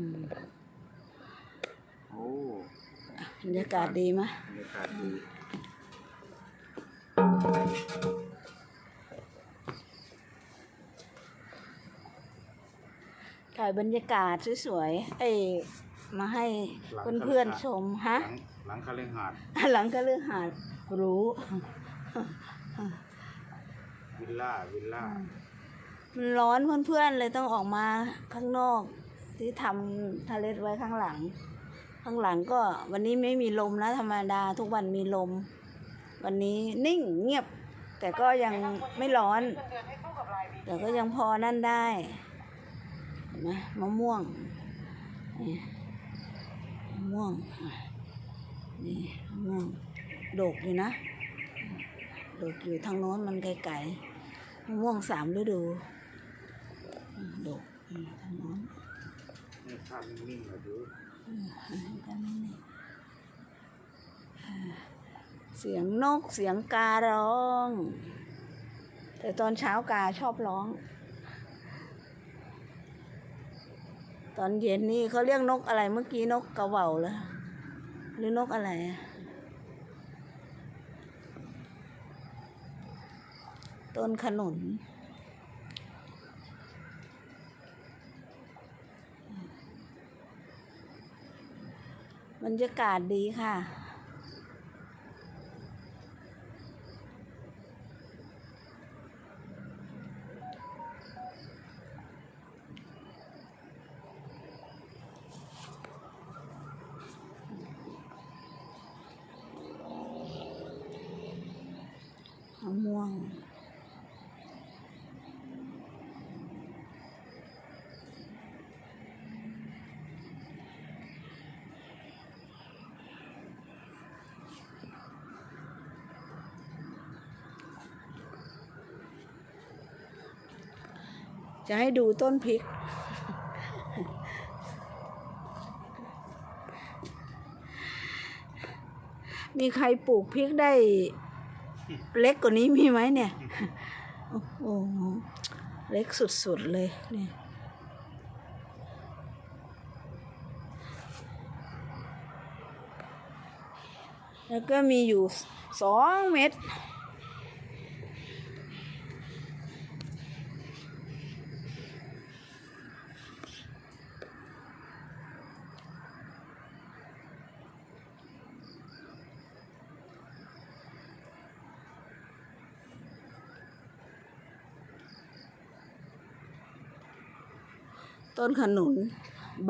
อืมโอ้บรรยากาศดีไหมบรรยากาศดีถ่ายบรรยากาศสวยๆเอ้ยมาให้เพื่อนๆชมฮะ หลังหลังคาเรือนหาดหลังก็เรื่องหาดรู้วิลล่าวิลล่ามันร้อนเพื่อนๆเลยต้องออกมาข้างนอก ที่ทำทะเลไว้ข้างหลัง ข้างหลังก็วันนี้ไม่มีลมนะ ธรรมดาทุกวันมีลม วันนี้นิ่งเงียบ แต่ก็ยังไม่ร้อน แต่ก็ยังพอนั่นได้เห็นไหมมะม่วงมะม่วงนี่มะม่วงดกอยู่นะดกอยู่ทางโน้นมันไกลๆมะม่วงสามฤดูอืมดกทางโน้น เนี่ยภาพนิ่งๆหน่อยดูเสียงนกเสียงการ้อง แต่ตอนเช้ากาชอบร้อง ตอนเย็นนี่เขาเรียกนกอะไรเมื่อกี้นกกระเหว่าเหรอหรือนกอะไรอะต้นขนุน บรรยากาศดีค่ะ มะม่วง จะให้ดูต้นพริก มีใครปลูกพริกได้เล็กกว่านี้มีไหมเนี่ย โอ้โห เล็กสุดๆเลยเนี่ยแล้วก็มีอยู่สองเม็ด ต้นขนุน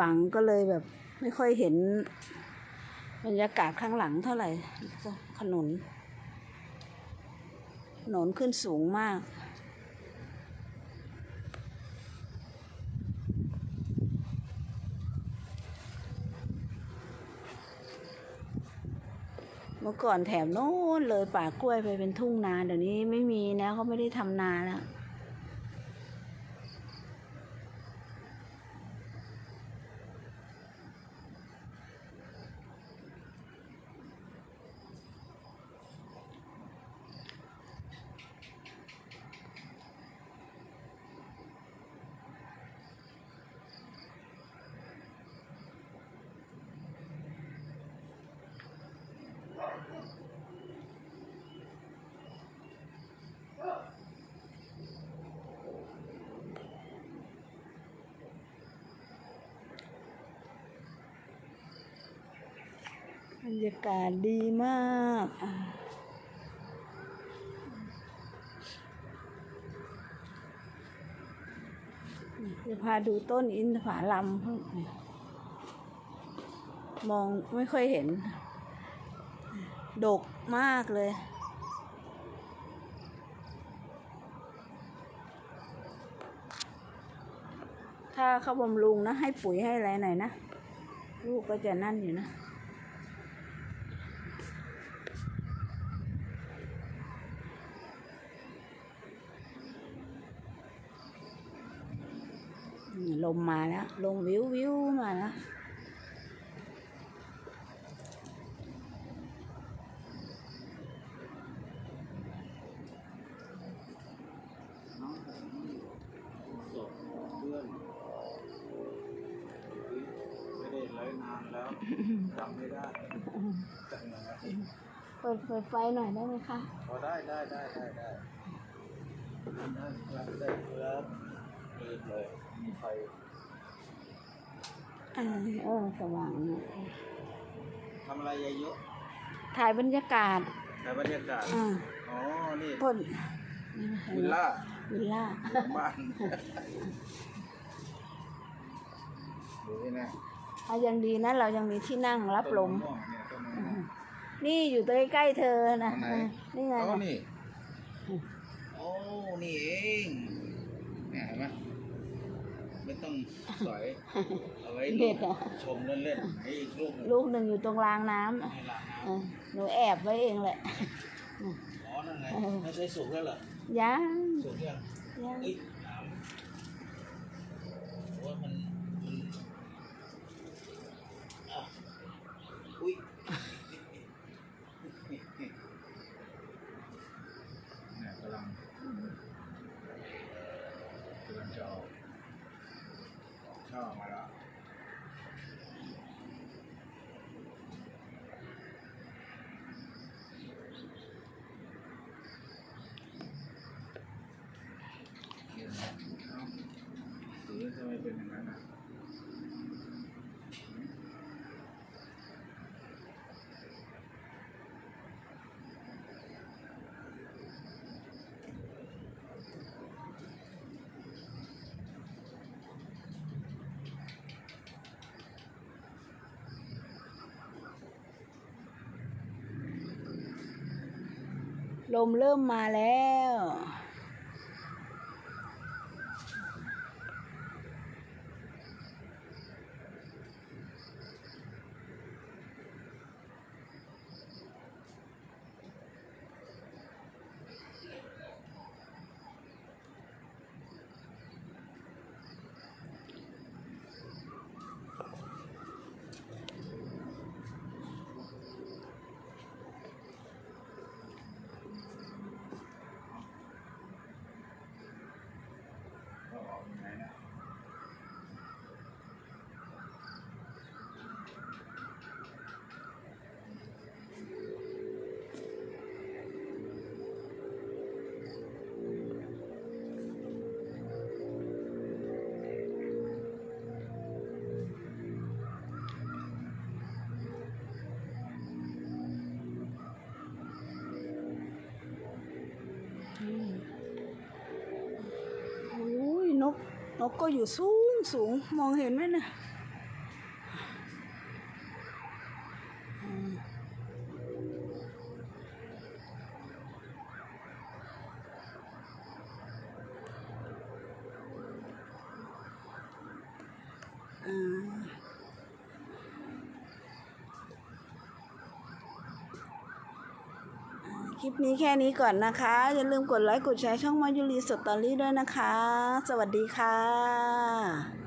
บังก็เลยแบบ ไม่ค่อยเห็น บรรยากาศข้างหลังเท่าไหร่ขนุนถนนขึ้นสูงมาก เมื่อก่อนแถบโน้นเลยป่ากล้วยไปเป็นทุ่งนาเดี๋ยวนี้ไม่มีแล้วเขาไม่ได้ทำนาแล้ว รรยากาศดีมากจะพาดูต้นอินทผลัมมองไม่ค่อยเห็น ดกมากเลย ถ้าเขาบำรุงนะ ให้ปุ๋ยให้อะไรหน่อยนะ ลูกก็จะนั่นอยู่นะ นี่ ลมมาแล้ว ลมวิววิวมาแล้วน้องสดเพื่อนแล้วจำไม่ได้จำยังไงเปิดเปิดไฟหน่อยได้ไหมคะพอได้ได้ได้ได้ได้ได้ครับได้ครับเปิดเลย มีไฟอ่าเออสว่างหน่อยทำอะไรเยอะถ่ายบรรยากาศๆแต่บรรยากาศ อ่าอ๋อ นี่พ่นวิลล่าวิลล่าบ้านดูนี่นะเอายังดีนะ เรายังมีที่นั่งรับลม ต้นะวงเนี่ยต้นมะม่วงนี่อยู่ใกล้ๆเธอนะเอาไหนเออนี่ไงโอ้นะนี่ โอ้ นี่เองเนี่ยเห็นไหม ไม่ต้องสอยเอาไว้เด็ดอะชมเล่นๆให้อีกลูกหนึ่งลูกหนึ่งอยู่ตรงรางน้ำอะให้ล้างน้เออหนูแอบไว้เองแหละำอ๋อนั่นไงเออไม่ใช่สุกแล้วเหรอยังสุกยังยัง เอ้ยน้ำโอ้ยมันมันอะอุ้ยเนี่ยกำลังกำลังจะออกช่อออกมาแล้วเห็นไหมเอ้าสีทำไมเป็นอย่างนั้นอะ ลมเริ่มมาแล้ว นกก็อยู่สูงสูงมองเห็นไหมนะอื คลิปนี้แค่นี้ก่อนนะคะ อย่าลืมกดไลค์กดแชร์ช่องมายุรีสตอรี่ด้วยนะคะ สวัสดีค่ะ